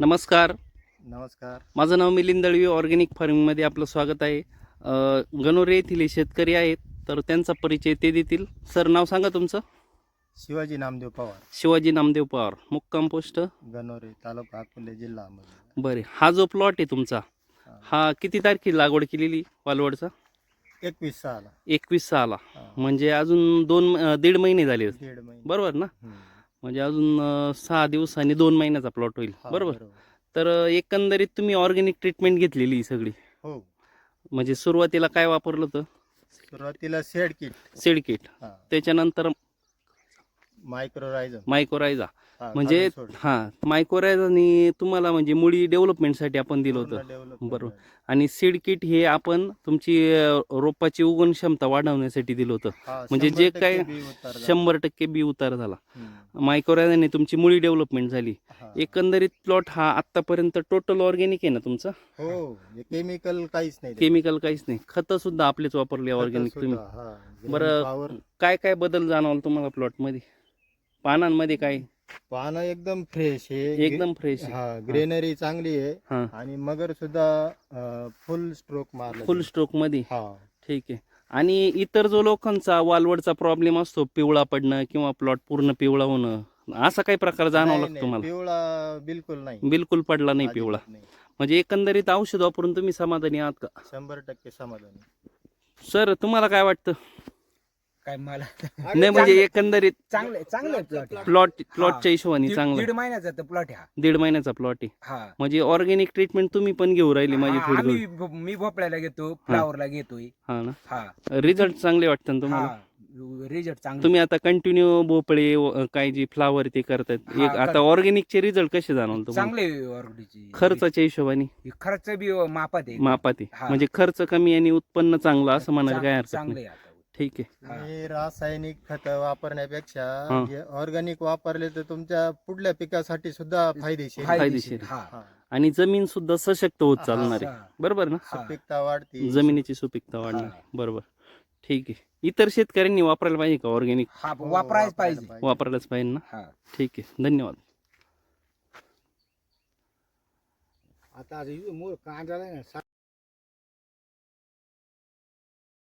नमस्कार. नमस्कार. माझं नाव मिलिंद दळवी ऑर्गॅनिक फार्मिंगमध्ये आपलं स्वागत आहे. गणोरे येथील शेतकरी आहेत तर त्यांचा परिचय ते देतील. सर नाव सांगा तुमचं? शिवाजी नामदेव पवार. शिवाजी नामदेव पवार मुक्काम पोस्ट. गणोरे तालुका अकोले जिल्हा अहमदनगर. बरे हा जो प्लॉट आहे तुमचा हा. हा किती तारखेला लागवड केलेली वालवडचा? एकवीस सहाला. एकवीस सहाला. हा. म्हणजे अजून दोन अ, दीड महिने झाले दीड महिने. बरोबर ना? हम्म. म्हणजे अजून सहा दिवसांनी दोन महिन्याचा प्लॉट होईल. बरोबर? तर एकंदरीत तुम्ही ऑर्गॅनिक ट्रीटमेंट घेतलेली ही सगळी. हो. म्हणजे सुरुवातीला काय वापरलं होतं? सुरुवातीला शेड किट. Seed kit. त्याच्यानंतर मायक्रोरायझम मायकोरायझा म्हणजे. हा मायकोरायझानी तुम्हाला म्हणजे मुळी डेव्हलपमेंटसाठी आपण दिलं होतं बरोबर. आणि सीड किट हे आपण तुमची अ, रोपाची उगवण क्षमता वाढवण्यासाठी दिलं होतं म्हणजे जे काय. शंभर टक्के बी उतार झाला हम्म. मायकोरायझाने तुमची मुळी डेव्हलपमेंट झाली. एकंदरीत प्लॉट हा आतापर्यंत टोटल ऑर्गॅनिक आहे ना तुमचं हो केमिकल काहीच नाही त्याच्यात. केमिकल काहीच नाही खतं सुद्धा आपलेच वापरले ऑर्गॅनिक तुम्ही बरं. power. काय काय बदल जाणवला तुम्हाला प्लॉटमध्ये पानांमध्ये काय? पानं एकदम फ्रेश आहे. एकदम फ्रेश हा ग्रेनरी चांगली आहे. हा. आणि मगर सुद्धा फुल स्ट्रोक मारला फुल स्ट्रोकमध्ये? हा. ठीक आहे. आणि इतर जो लोकांचा वालवडचा प्रॉब्लेम असतो पिवळा पडणं किंवा प्लॉट पूर्ण पिवळा होणं असा काही प्रकार जाणवला नाही, का नाही, तुम्हाला? पिवळा बिलकुल नाही. बिलकुल पडला नाही पिवळा. अजिबात नाही. म्हणजे एकंदरीत औषध वापरून तुम्ही समाधानी आहात का? शंभर टक्के समाधान. सर तुम्हाला काय वाटतं? काय मला नाही म्हणजे एकंदरीत चांगले चांगले प्लॉट प्लॉट प्लॉटच्या हिशोबाने चांगलं दीड महिन्याचा तर प्लॉट हा. दीड महिन्याचा प्लॉट आहे. हा. म्हणजे ऑर्गॅनिक ट्रीटमेंट तुम्ही पण घेऊ राहिली माझी हा, थोडी आम्ही भो- मी भोपळ्याला घेतो फ्लावरला घेतोय. हा ना. हा. रिझल्ट चांगले वाटतं ना तुम्हाला? हा रिझल्ट चांगला. तुम्ही आता कंटिन्यू भोपळे व- काय जी फ्लावर ते करतात हा, एक आता कर- ऑर्गॅनिकचे रिझल्ट कसे जाणवलं तुम्हाला? चांगले ऑर्गडीची खर्चाच्या हिशोबाने? खर्च बी मापात आहे. मापात आहे. हा. म्हणजे खर्च कमी आणि उत्पन्न चांगलं असं म्हणायला काय हरकत चांगले नाही आता. ठीक आहे. रासायनिक खत वापरण्यापेक्षा हा. ऑर्गॅनिक वापरले तर तुमच्या पुढल्या पिकासाठी सुद्धा फायदेशीर आहे. फायदेशीर. हा. हा. आणि जमीन सुद्धा सशक्त होत चालणार आहे. हा. बरोबर ना? हा. सुपीकता वाढते. जमिनीची सुपीकता वाढणार. हा. बरोबर. ठीक आहे. इतर शेतकऱ्यांनी वापरायला पाहिजे का ऑर्गॅनिक? हा हो, वापरायच पाहिजे वापरायलाच पाहिजे. ना? हा. ठीक आहे. धन्यवाद. आता कांदा